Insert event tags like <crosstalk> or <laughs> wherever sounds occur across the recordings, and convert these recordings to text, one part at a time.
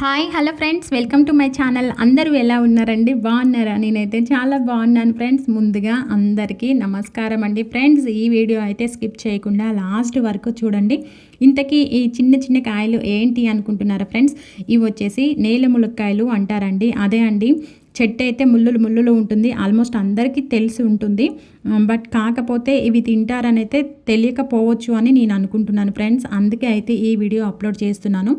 Hi hello friends welcome to my channel అందరూ ఎలా ఉన్నారండి? బాగున్నారా? నేనైతే చాలా బాగున్నాను ఫ్రెండ్స్ ముందుగా అందరికీ నమస్కారం అండి. ఫ్రెండ్స్ ఈ వీడియో అయితే స్కిప్ చేయకుండా లాస్ట్ వరకు చూడండి. ఇంతకీ ఈ చిన్న చిన్న కాయలు ఏంటి అనుకుంటున్నారా ఫ్రెండ్స్ ఇవి వచ్చేసి నేల ములక్కాయలు అంటారండి. అదే అండి. చెట్టు అయితే ముళ్ళులు ముళ్ళులు ఉంటుంది. ఆల్మోస్ట్ అందరికీ తెలిసి ఉంటుంది. బట్ కాకపోతే ఇవి తింటారని అయితే తెలియకపోవచ్చు అని నేను అనుకుంటున్నాను ఫ్రెండ్స్. అందుకే అయితే ఈ వీడియో అప్లోడ్ చేస్తున్నాను.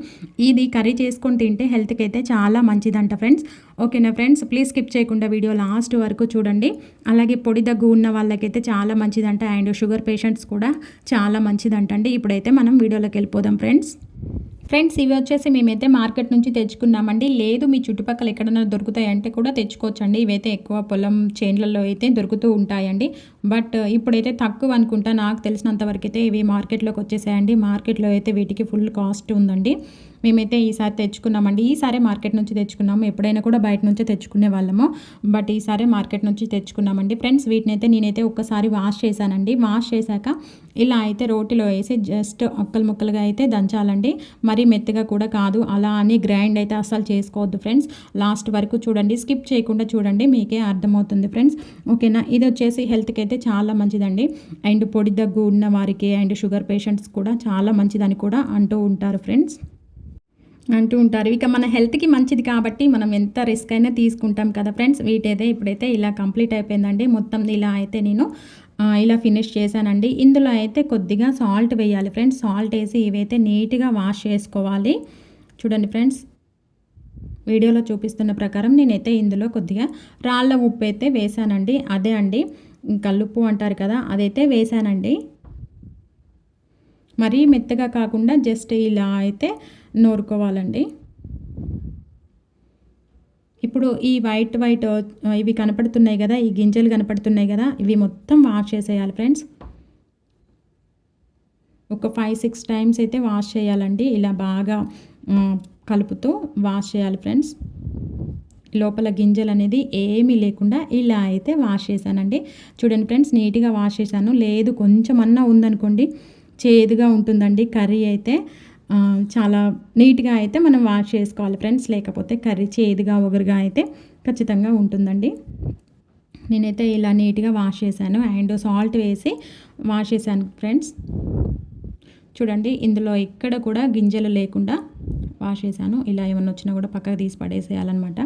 ఇది కర్రీ చేసుకొని తింటే హెల్త్కి అయితే చాలా మంచిదంట ఫ్రెండ్స్. ఓకేనా ఫ్రెండ్స్? ప్లీజ్ స్కిప్ చేయకుండా వీడియో లాస్ట్ వరకు చూడండి. అలాగే పొడి దగ్గు ఉన్న వాళ్ళకైతే చాలా మంచిదంట. అండ్ షుగర్ పేషెంట్స్ కూడా చాలా మంచిదంట అండి ఇప్పుడైతే మనం వీడియోలోకి వెళ్ళిపోదాం ఫ్రెండ్స్. ఫ్రెండ్స్ ఇవి వచ్చేసి మేమైతే మార్కెట్ నుంచి తెచ్చుకున్నామండి. లేదు మీ చుట్టుపక్కల ఎక్కడైనా దొరుకుతాయంటే కూడా తెచ్చుకోవచ్చండి. ఇవైతే ఎక్కువ పొలం చేన్లలో అయితే దొరుకుతూ ఉంటాయండి. బట్ ఇప్పుడైతే తక్కువ అనుకుంటా. నాకు తెలిసినంత వరకు అయితే ఇవి మార్కెట్లోకి వచ్చేసాయండి. మార్కెట్లో అయితే వీటికి ఫుల్ కాస్ట్ ఉందండి. మేమైతే ఈసారి తెచ్చుకున్నామండి. ఈసారి మార్కెట్ నుంచి తెచ్చుకున్నాము. ఎప్పుడైనా కూడా బయట నుంచే తెచ్చుకునే వాళ్ళము. బట్ ఈసారి మార్కెట్ నుంచి తెచ్చుకున్నామండి. ఫ్రెండ్స్ వీటిని అయితే నేనైతే ఒక్కసారి వాష్ చేశానండి. వాష్ చేశాక ఇలా అయితే రోటిలో వేసి జస్ట్ ఒక్కలు ముక్కలుగా అయితే దంచాలండి. మరీ మెత్తగా కూడా కాదు. అలా అని గ్రైండ్ అయితే అస్సలు చేసుకోవద్దు ఫ్రెండ్స్. లాస్ట్ వరకు చూడండి. స్కిప్ చేయకుండా చూడండి. మీకే అర్థమవుతుంది ఫ్రెండ్స్. ఓకేనా? ఇది వచ్చేసి హెల్త్కి అయితే చాలా మంచిదండి. అండ్ పొడి దగ్గు ఉన్న వారికి అండ్ షుగర్ పేషెంట్స్ కూడా చాలా మంచిదని కూడా అంటూ ఉంటారు ఫ్రెండ్స్. అంటూ ఉంటారు. ఇక మన హెల్త్కి మంచిది కాబట్టి మనం ఎంత రిస్క్ అయినా తీసుకుంటాం కదా ఫ్రెండ్స్. వీటైతే ఇప్పుడైతే ఇలా కంప్లీట్ అయిపోయిందండి. మొత్తం ఇలా అయితే నేను ఇలా ఫినిష్ చేశానండి. ఇందులో అయితే కొద్దిగా సాల్ట్ వేయాలి ఫ్రెండ్స్. సాల్ట్ వేసి ఇవైతే నీట్గా వాష్ చేసుకోవాలి. చూడండి ఫ్రెండ్స్. వీడియోలో చూపిస్తున్న ప్రకారం నేనైతే ఇందులో కొద్దిగా రాళ్ళ ఉప్పు అయితే వేసానండి అదే అండి. కల్లుప్పు అంటారు కదా అదైతే వేసానండి మరీ మెత్తగా కాకుండా జస్ట్ ఇలా అయితే నూరుకోవాలండి. ఇప్పుడు ఈ వైట్ వైట్ ఇవి కనపడుతున్నాయి కదా ఈ గింజలు కనపడుతున్నాయి కదా ఇవి మొత్తం వాష్ చేసేయాలి ఫ్రెండ్స్. ఒక ఫైవ్ సిక్స్ టైమ్స్ అయితే వాష్ చేయాలండి. ఇలా బాగా కలుపుతూ వాష్ చేయాలి ఫ్రెండ్స్. లోపల గింజలు అనేది ఏమీ లేకుండా ఇలా అయితే వాష్ చేశానండి. చూడండి ఫ్రెండ్స్ నీట్గా వాష్ చేశాను. లేదు కొంచెం అన్నా ఉందనుకోండి చేదుగా ఉంటుందండి కర్రీ అయితే. చాలా నీట్గా అయితే మనం వాష్ చేసుకోవాలి ఫ్రెండ్స్. లేకపోతే కర్రీ చేదుగా ఒగరుగా అయితే ఖచ్చితంగా ఉంటుందండి. నేనైతే ఇలా నీట్గా వాష్ చేశాను. అండ్ సాల్ట్ వేసి వాష్ చేశాను ఫ్రెండ్స్. చూడండి ఇందులో ఎక్కడ కూడా గింజలు లేకుండా వాష్ చేశాను. ఇలా ఏమన్నా వచ్చినా కూడా పక్కకు తీసి పడేసేయాలన్నమాట.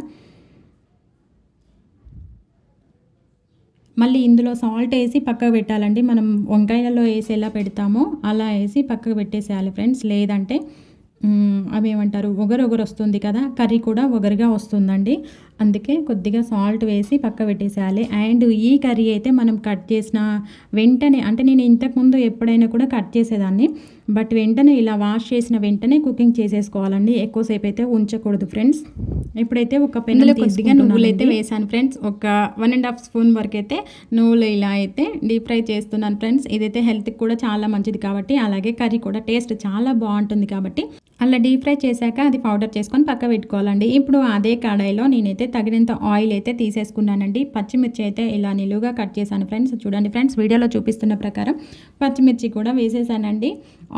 మళ్ళీ ఇందులో సాల్ట్ వేసి పక్కకు పెట్టాలండి. మనం వంకాయలలో వేసి ఎలా పెడతామో అలా వేసి పక్కకు పెట్టేసేయాలి ఫ్రెండ్స్ లేదంటే అవి ఏమంటారు? ఒగరు ఒగరు వస్తుంది కదా? కర్రీ కూడా ఒగరుగా వస్తుందండి. అందుకే కొద్దిగా సాల్ట్ వేసి పక్క పెట్టేసేయాలి. అండ్ ఈ కర్రీ అయితే మనం కట్ చేసిన వెంటనే అంటే నేను ఇంతకుముందు ఎప్పుడైనా కూడా కట్ చేసేదాన్ని. బట్ వెంటనే ఇలా వాష్ చేసిన వెంటనే కుకింగ్ చేసేసుకోవాలండి. ఎక్కువసేపు అయితే ఉంచకూడదు ఫ్రెండ్స్ ఇప్పుడైతే ఒక పెన్నులో కొద్దిగా నువ్వులు అయితే వేసాను ఫ్రెండ్స్ ఒక వన్ అండ్ హాఫ్ స్పూన్ వరకు అయితే నువ్వులు ఇలా అయితే డీప్ ఫ్రై చేస్తున్నాను ఫ్రెండ్స్ ఇదైతే హెల్త్కి కూడా చాలా మంచిది కాబట్టి అలాగే కర్రీ కూడా టేస్ట్ చాలా బాగుంటుంది కాబట్టి అలా డీప్ ఫ్రై చేశాక అది పౌడర్ చేసుకొని పక్క పెట్టుకోవాలండి. ఇప్పుడు అదే కడాయిలో నేనైతే తగినంత ఆయిల్ అయితే తీసేసుకున్నానండి. పచ్చిమిర్చి అయితే ఇలా నిలువుగా కట్ చేశాను ఫ్రెండ్స్. చూడండి ఫ్రెండ్స్ వీడియోలో చూపిస్తున్న ప్రకారం పచ్చిమిర్చి కూడా వేసేసానండి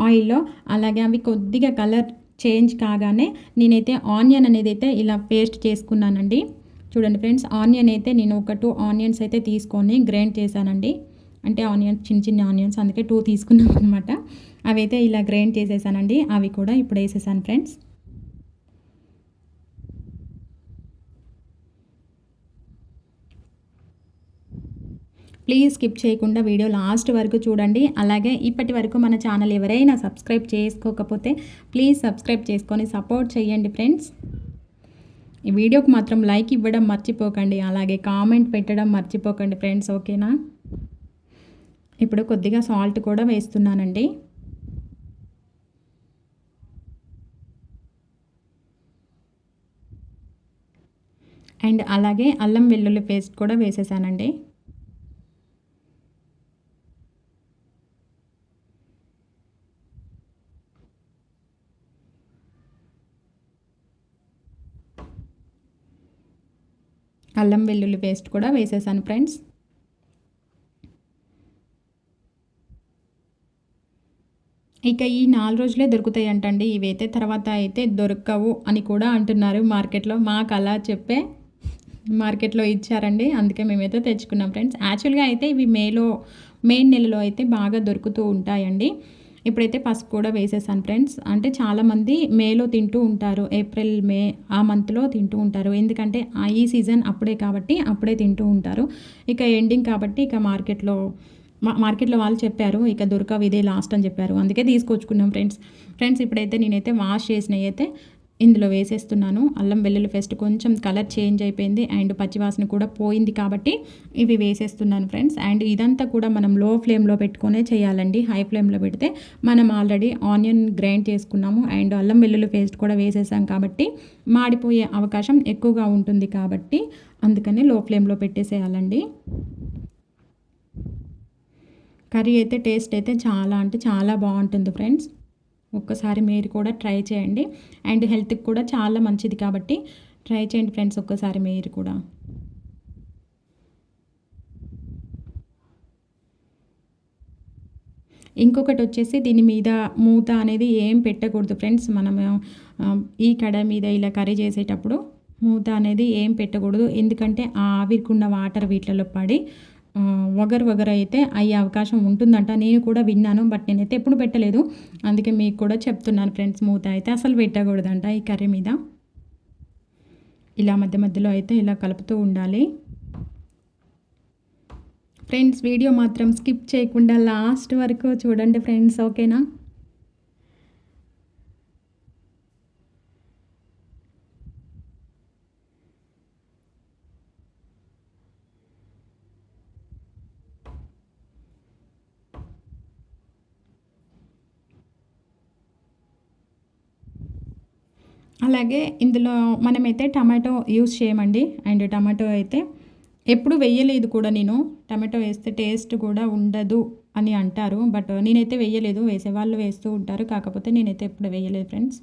ఆయిల్లో. అలాగే అవి కొద్దిగా కలర్ చేంజ్ కాగానే నేనైతే ఆనియన్ అనేది అయితే ఇలా పేస్ట్ చేసుకున్నానండి. చూడండి ఫ్రెండ్స్ ఆనియన్ అయితే నేను ఒక టూ ఆనియన్స్ అయితే తీసుకొని గ్రైండ్ చేశానండి. అంటే ఆనియన్స్ చిన్న చిన్న ఆనియన్స్ అందుకే టూ తీసుకున్నాం అనమాట అవి అయితే ఇలా గ్రైండ్ చేసేసానండి. అవి కూడా ఇప్పుడు వేసేసాను ఫ్రెండ్స్. ప్లీజ్ స్కిప్ చేయకుండా వీడియో లాస్ట్ వరకు చూడండి. అలాగే ఇప్పటి వరకు మన ఛానల్ ఎవరైనా సబ్స్క్రైబ్ చేసుకోకపోతే ప్లీజ్ సబ్స్క్రైబ్ చేసుకొని సపోర్ట్ చేయండి ఫ్రెండ్స్. ఈ వీడియోకి మాత్రం లైక్ ఇవ్వడం మర్చిపోకండి. అలాగే కామెంట్ పెట్టడం మర్చిపోకండి ఫ్రెండ్స్. ఓకేనా? ఇప్పుడు కొద్దిగా సాల్ట్ కూడా వేస్తున్నానండి. అండ్ అలాగే అల్లం వెల్లుల్లి పేస్ట్ కూడా వేసేసానండి. అల్లం వెల్లుల్లి పేస్ట్ కూడా వేసేసాను ఫ్రెండ్స్. ఇక ఈ నాలుగు రోజులే దొరుకుతాయి అంటండి ఇవైతే తర్వాత అయితే దొరకవు అని కూడా అంటున్నారు మార్కెట్లో. మాకు అలా చెప్పే మార్కెట్లో ఇచ్చారండి. అందుకే మేమైతే తెచ్చుకున్నాం ఫ్రెండ్స్. యాక్చువల్గా అయితే ఇవి మేలో మే నెలలో అయితే బాగా దొరుకుతూ ఉంటాయండి. ఇప్పుడైతే పసుపు కూడా వేసేసాను ఫ్రెండ్స్. అంటే చాలామంది మేలో తింటూ ఉంటారు. ఏప్రిల్ మే ఆ మంత్లో తింటూ ఉంటారు. ఎందుకంటే ఈ సీజన్ అప్పుడే కాబట్టి అప్పుడే తింటూ ఉంటారు. ఇక ఎండింగ్ కాబట్టి ఇక మార్కెట్లో మార్కెట్లో వాళ్ళు చెప్పారు ఇక దొరకవు ఇదే లాస్ట్ అని చెప్పారు. అందుకే తీసుకొచ్చుకున్నాం ఫ్రెండ్స్ ఫ్రెండ్స్ ఇప్పుడైతే నేనైతే వాష్ చేసినవి అయితే ఇందులో వేసేస్తున్నాను. అల్లం వెల్లుల్లి పేస్ట్ కొంచెం కలర్ చేంజ్ అయిపోయింది అండ్ పచ్చివాసన కూడా పోయింది కాబట్టి ఇవి వేసేస్తున్నాను ఫ్రెండ్స్ అండ్ ఇదంతా కూడా మనం లో ఫ్లేమ్లో పెట్టుకునే చేయాలండి. హై ఫ్లేమ్లో పెడితే మనం ఆల్రెడీ ఆనియన్ గ్రైండ్ చేసుకున్నాము అండ్ అల్లం వెల్లుల్లి పేస్ట్ కూడా వేసేసాం కాబట్టి మాడిపోయే అవకాశం ఎక్కువగా ఉంటుంది కాబట్టి అందుకని లో ఫ్లేమ్లో పెట్టేసేయాలండి. కర్రీ అయితే టేస్ట్ అయితే చాలా అంటే చాలా బాగుంటుంది ఫ్రెండ్స్. ఒక్కసారి మీరు కూడా ట్రై చేయండి. అండ్ హెల్త్కి కూడా చాలా మంచిది కాబట్టి ట్రై చేయండి ఫ్రెండ్స్ ఒక్కసారి మీరు కూడా. ఇంకొకటి వచ్చేసి దీని మీద మూత అనేది ఏం పెట్టకూడదు ఫ్రెండ్స్. మనం ఈ కడ మీద ఇలా కర్రీ చేసేటప్పుడు మూత అనేది ఏం పెట్టకూడదు. ఎందుకంటే ఆవిరికున్న వాటర్ వీటిలో పడి వగర్ వగర్ అయితే అయ్యే అవకాశం ఉంటుందంట. నేను కూడా విన్నాను బట్ నేనైతే ఎప్పుడు పెట్టలేదు. అందుకే మీకు కూడా చెప్తున్నాను ఫ్రెండ్స్ మూత అయితే అసలు పెట్టకూడదంట ఈ కర్రీ మీద. ఇలా మధ్య మధ్యలో అయితే ఇలా కలుపుతూ ఉండాలి. ఫ్రెండ్స్ వీడియో మాత్రం స్కిప్ చేయకుండా లాస్ట్ వరకు చూడండి ఫ్రెండ్స్ ఓకేనా? అలాగే ఇందులో మనమైతే టమాటో యూస్ చేయమండి. అండ్ టమాటో అయితే ఎప్పుడు వెయ్యలేదు కూడా నేను. టమాటో వేస్తే టేస్ట్ కూడా ఉండదు అని అంటారు. బట్ నేనైతే వేయలేదు. వేసేవాళ్ళు వేస్తూ ఉంటారు. కాకపోతే నేనైతే ఎప్పుడు వేయలేదు ఫ్రెండ్స్.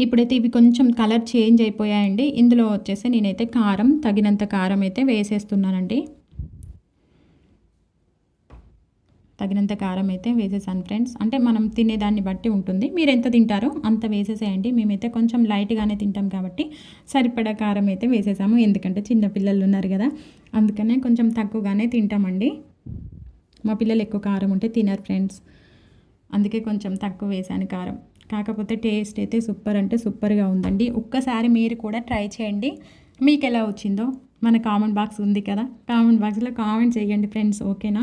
ఇప్పుడైతే ఇవి కొంచెం కలర్ చేంజ్ అయిపోయాయండి. ఇందులో వచ్చేసి నేనైతే కారం తగినంత కారం అయితే వేసేస్తున్నానండి. తగినంత కారం అయితే వేసేసాను ఫ్రెండ్స్ అంటే మనం తినేదాన్ని బట్టి ఉంటుంది. మీరు ఎంత తింటారో అంత వేసేసేయండి. మేమైతే కొంచెం లైట్గానే తింటాం కాబట్టి సరిపడా కారం అయితే వేసేసాము. ఎందుకంటే చిన్న పిల్లలు ఉన్నారు కదా అందుకనే కొంచెం తక్కువగానే తింటామండి. మా పిల్లలు ఎక్కువ కారం ఉంటే తినరు ఫ్రెండ్స్ అందుకే కొంచెం తక్కువ వేసాను కారం. కాకపోతే టేస్ట్ అయితే సూపర్ అంటే సూపర్గా ఉందండి. ఒక్కసారి మీరు కూడా ట్రై చేయండి. మీకు ఎలా వచ్చిందో మన కామెంట్ బాక్స్ ఉంది కదా కామెంట్ బాక్స్లో కామెంట్ చేయండి ఫ్రెండ్స్ ఓకేనా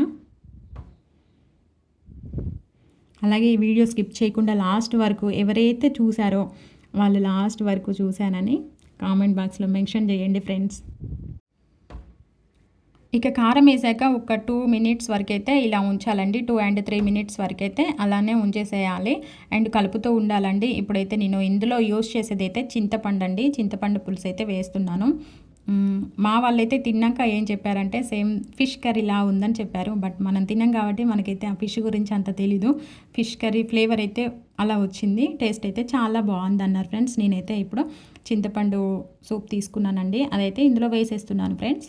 అలాగే ఈ వీడియో స్కిప్ చేయకుండా లాస్ట్ వరకు ఎవరైతే చూసారో వాళ్ళు లాస్ట్ వరకు చూశానని కామెంట్ బాక్స్లో మెన్షన్ చేయండి ఫ్రెండ్స్. ఇక కారం వేసాక ఒక టూ మినిట్స్ వరకు అయితే ఇలా ఉంచాలండి. టూ అండ్ త్రీ మినిట్స్ వరకు అయితే అలానే ఉంచేసేయాలి. అండ్ కలుపుతూ ఉండాలండి. ఇప్పుడైతే నేను ఇందులో యూస్ చేసేది అయితే చింతపండు అండి చింతపండు పులుసు అయితే వేస్తున్నాను. మా వాళ్ళైతే తిన్నాక ఏం చెప్పారంటే సేమ్ ఫిష్ కర్రీలా ఉందని చెప్పారు బట్ మనం తిన్నాం కాబట్టి మనకైతే ఆ ఫిష్ గురించి అంత తెలీదు. ఫిష్ కర్రీ ఫ్లేవర్ అయితే అలా వచ్చింది టేస్ట్ అయితే చాలా బాగుంది అన్నారు ఫ్రెండ్స్. నేనైతే ఇప్పుడు చింతపండు సూప్ తీసుకున్నానండి. అదైతే ఇందులో వేసేస్తున్నాను ఫ్రెండ్స్.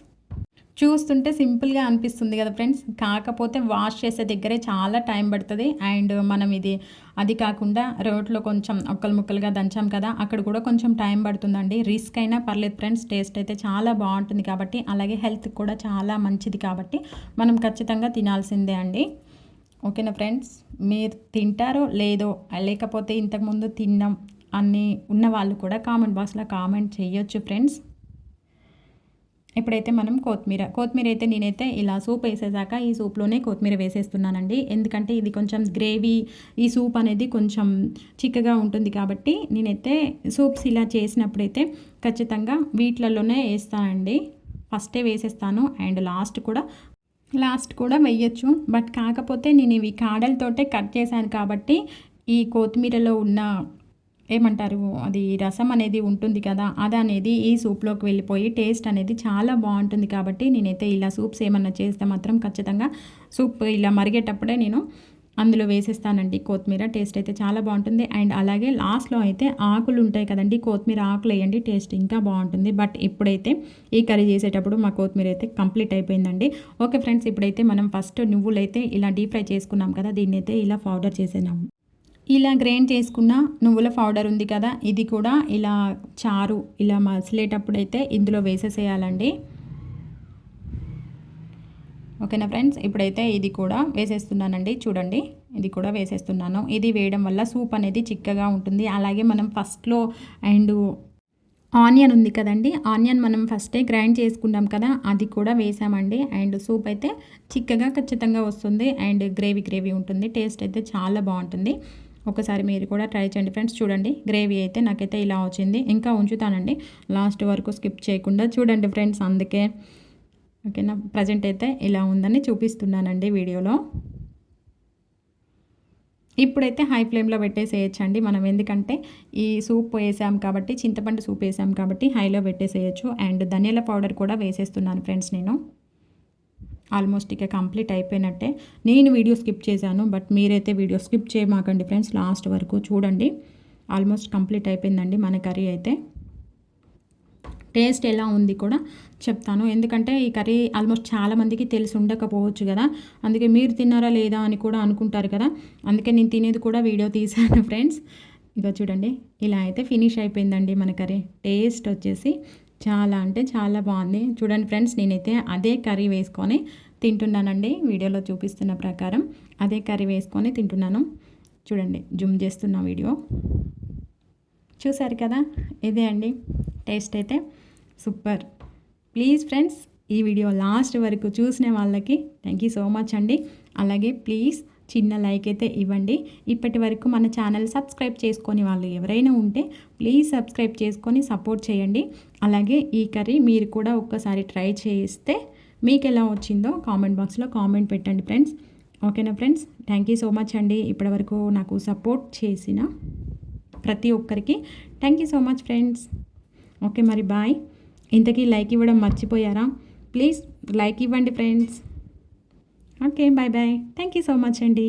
చూస్తుంటే సింపుల్గా అనిపిస్తుంది కదా ఫ్రెండ్స్. కాకపోతే వాష్ చేసే దగ్గరే చాలా టైం పడుతుంది. అండ్ మనం ఇది అది కాకుండా రోట్లో కొంచెం ఒక్కలు ముక్కలుగా దంచాం కదా అక్కడ కూడా కొంచెం టైం పడుతుందండి. రిస్క్ అయినా పర్లేదు ఫ్రెండ్స్ టేస్ట్ అయితే చాలా బాగుంటుంది కాబట్టి అలాగే హెల్త్ కూడా చాలా మంచిది కాబట్టి మనం ఖచ్చితంగా తినాల్సిందే అండి. ఓకేనా ఫ్రెండ్స్? మీరు తింటారో లేదో లేకపోతే ఇంతకుముందు తిన్నాం అన్నీ ఉన్న వాళ్ళు కూడా కామెంట్ బాక్స్లో కామెంట్ చేయొచ్చు ఫ్రెండ్స్. ఇప్పుడైతే మనం కొత్తిమీర కొత్తిమీర అయితే నేనైతే ఇలా సూప్ వేసేసాక ఈ సూప్లోనే కొత్తిమీర వేసేస్తున్నానండి. ఎందుకంటే ఇది కొంచెం గ్రేవీ ఈ సూప్ అనేది కొంచెం చిక్కగా ఉంటుంది కాబట్టి నేనైతే సూప్స్ ఇలా చేసినప్పుడైతే ఖచ్చితంగా వీటిలలోనే వేస్తానండి. ఫస్టే వేసేస్తాను అండ్ లాస్ట్ కూడా లాస్ట్ కూడా వేయచ్చు. బట్ కాకపోతే నేను ఇవి కాడలతోటే కట్ చేశాను కాబట్టి ఈ కొత్తిమీరలో ఉన్న ఏమంటారు? అది రసం అనేది ఉంటుంది కదా అది అనేది ఈ సూప్లోకి వెళ్ళిపోయి టేస్ట్ అనేది చాలా బాగుంటుంది కాబట్టి నేనైతే ఇలా సూప్స్ ఏమన్నా చేస్తే మాత్రం ఖచ్చితంగా సూప్ ఇలా మరిగేటప్పుడే నేను అందులో వేసేస్తానండి. కొత్తిమీర టేస్ట్ అయితే చాలా బాగుంటుంది. అండ్ అలాగే లాస్ట్లో అయితే ఆకులు ఉంటాయి కదండి కొత్తిమీర ఆకులు వేయండి టేస్ట్ ఇంకా బాగుంటుంది. బట్ ఇప్పుడైతే ఈ కర్రీ చేసేటప్పుడు మా కొత్తిమీర అయితే కంప్లీట్ అయిపోయిందండి. ఓకే ఫ్రెండ్స్ ఇప్పుడైతే మనం ఫస్ట్ నువ్వులు అయితే ఇలా డీప్ ఫ్రై చేసుకున్నాం కదా దీన్ని అయితే ఇలా పౌడర్ చేసేనాం ఇలా గ్రైండ్ చేసుకున్న నువ్వుల పౌడర్ ఉంది కదా ఇది కూడా ఇలా చారు ఇలా మసిలేటప్పుడు అయితే ఇందులో వేసేసేయాలండి. ఓకేనా ఫ్రెండ్స్? ఇప్పుడైతే ఇది కూడా వేసేస్తున్నానండి. చూడండి ఇది కూడా వేసేస్తున్నాను. ఇది వేయడం వల్ల సూప్ అనేది చిక్కగా ఉంటుంది. అలాగే మనం ఫస్ట్లో అండ్ ఆనియన్ ఉంది కదండి ఆనియన్ మనం ఫస్టే గ్రైండ్ చేసుకున్నాం కదా అది కూడా వేసామండి. అండ్ సూప్ అయితే చిక్కగా ఖచ్చితంగా వస్తుంది. అండ్ గ్రేవీ గ్రేవీ ఉంటుంది. టేస్ట్ అయితే చాలా బాగుంటుంది. ఒకసారి మీరు కూడా ట్రై చేయండి. ఫ్రెండ్స్ చూడండి. గ్రేవీ అయితే నాకైతే ఇలా వచ్చింది. ఇంకా ఉంచుతానండి. లాస్ట్ వరకు స్కిప్ చేయకుండా చూడండి ఫ్రెండ్స్ అందుకే. ఓకేనా? ప్రజెంట్ అయితే ఇలా ఉందని చూపిస్తున్నానండి వీడియోలో. ఇప్పుడైతే హై ఫ్లేమ్లో పెట్టేసేయచ్చండి. మనం ఎందుకంటే ఈ సూప్ వేసాం కాబట్టి చింతపండు సూప్ వేసాం కాబట్టి హైలో పెట్టేసేయచ్చు. అండ్ ధనియాల పౌడర్ కూడా వేసేస్తున్నాను ఫ్రెండ్స్ నేను. ఆల్మోస్ట్ ఇక కంప్లీట్ అయిపోయినట్టే. నేను వీడియో స్కిప్ చేశాను బట్ మీరైతే వీడియో స్కిప్ చేయమాకండి ఫ్రెండ్స్ లాస్ట్ వరకు చూడండి. ఆల్మోస్ట్ కంప్లీట్ అయిపోయిందండి మన కర్రీ అయితే. టేస్ట్ ఎలా ఉంది కూడా చెప్తాను. ఎందుకంటే ఈ కర్రీ ఆల్మోస్ట్ చాలామందికి తెలిసి ఉండకపోవచ్చు కదా. అందుకే మీరు తిన్నారా లేదా అని కూడా అనుకుంటారు కదా. అందుకే నేను తినేది కూడా వీడియో తీశాను <laughs> ఫ్రెండ్స్. ఇక చూడండి ఇలా అయితే ఫినిష్ అయిపోయిందండి మన కర్రీ. టేస్ట్ వచ్చేసి చాలా అంటే చాలా బాగుంది. చూడండి ఫ్రెండ్స్ నేనైతే అదే కర్రీ వేసుకొని తింటున్నానండి. వీడియోలో చూపిస్తున్న ప్రకారం అదే కర్రీ వేసుకొని తింటున్నాను. చూడండి జూమ్ చేస్తున్న వీడియో. చూసారు కదా? ఇదే అండి. టేస్ట్ అయితే సూపర్. ప్లీజ్ ఫ్రెండ్స్ ఈ వీడియో లాస్ట్ వరకు చూసిన వాళ్ళకి థ్యాంక్ యూ సో మచ్ అండి. అలాగే ప్లీజ్ చిన్న లైక్ అయితే ఇవ్వండి. ఇప్పటి వరకు మన ఛానల్ సబ్స్క్రైబ్ చేసుకొని వాళ్ళు ఎవరైనా ఉంటే ప్లీజ్ సబ్స్క్రైబ్ చేసుకొని సపోర్ట్ చేయండి. అలాగే ఈ కర్రీ మీరు కూడా ఒక్కసారి ట్రై చేస్తే మీకు ఎలా వచ్చిందో కామెంట్ బాక్స్లో కామెంట్ పెట్టండి ఫ్రెండ్స్. ఓకేనా friends? Thank you so much అండి. ఇప్పటివరకు నాకు సపోర్ట్ చేసిన ప్రతి ఒక్కరికి thank you so much friends. Okay మరి బాయ్. ఇంతకీ లైక్ ఇవ్వడం మర్చిపోయారా? ప్లీజ్ లైక్ ఇవ్వండి friends. Okay bye bye thank you so much అండి